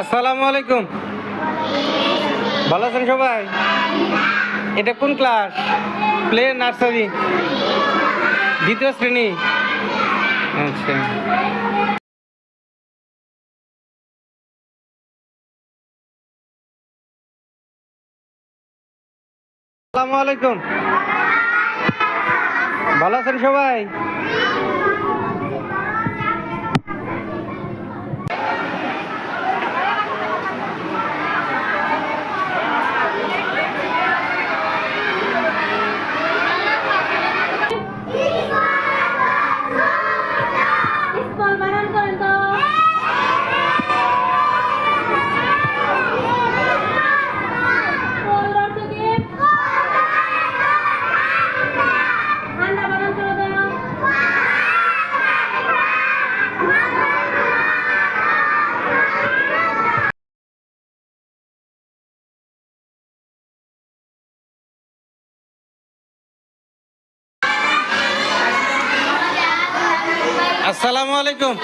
আসসালামু আলাইকুম। ভালো আছেন সবাই? এটা কোন ক্লাস প্লে নার্সারি দ্বিতীয় শ্রেণি? আচ্ছা। আসসালামু আলাইকুম। ভালো আছেন সবাই? আসসালামু আলাইকুম।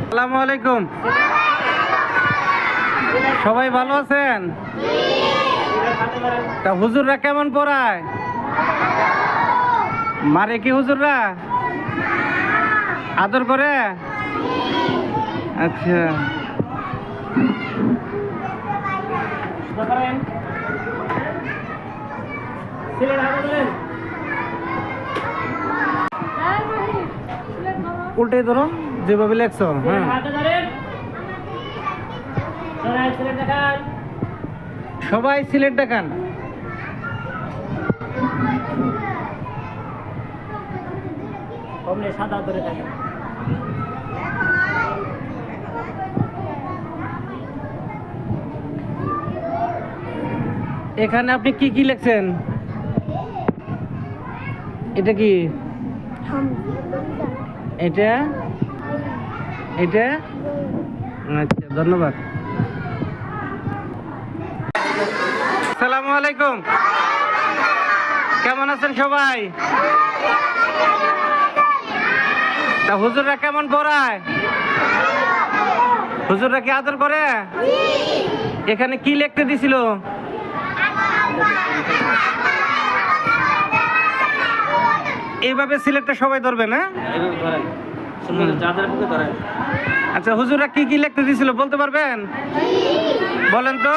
আসসালামু আলাইকুম। সবাই ভালো আছেন? তা হুজুররা কেমন পড়ায়? মারে কি হুজুররা? আদর করে? আচ্ছা। উল্টে ধরো যেভাবে লেখছো হ্যাঁ। সবাই সিলেট দেখান। সাদা ধরে থাকে এখানে আপনি কি কি লিখছেন? এটা কি? এটা? এটা? আচ্ছা ধন্যবাদ। আসসালামু আলাইকুম। কেমন আছেন সবাই? তা হুজুররা কেমন পড়ায়? হুজুররা কি আদর করে? এখানে কি লিখতে দিছিল? এইভাবে সিলেটটা সবাই ধরবে না? আচ্ছা হুজুররা কি কি লিখতে দিছিল বলতে পারবেন? বলেন তো।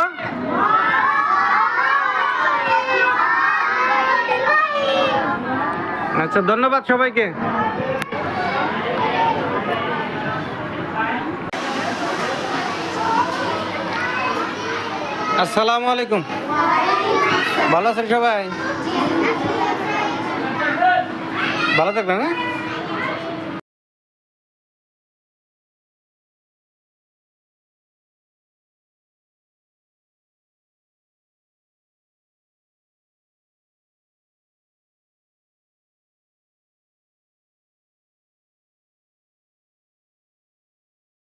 আচ্ছা ধন্যবাদ সবাইকে। আসসালামু আলাইকুম। ভালো আছেন সবাই? ভালো থাকবেন হ্যাঁ?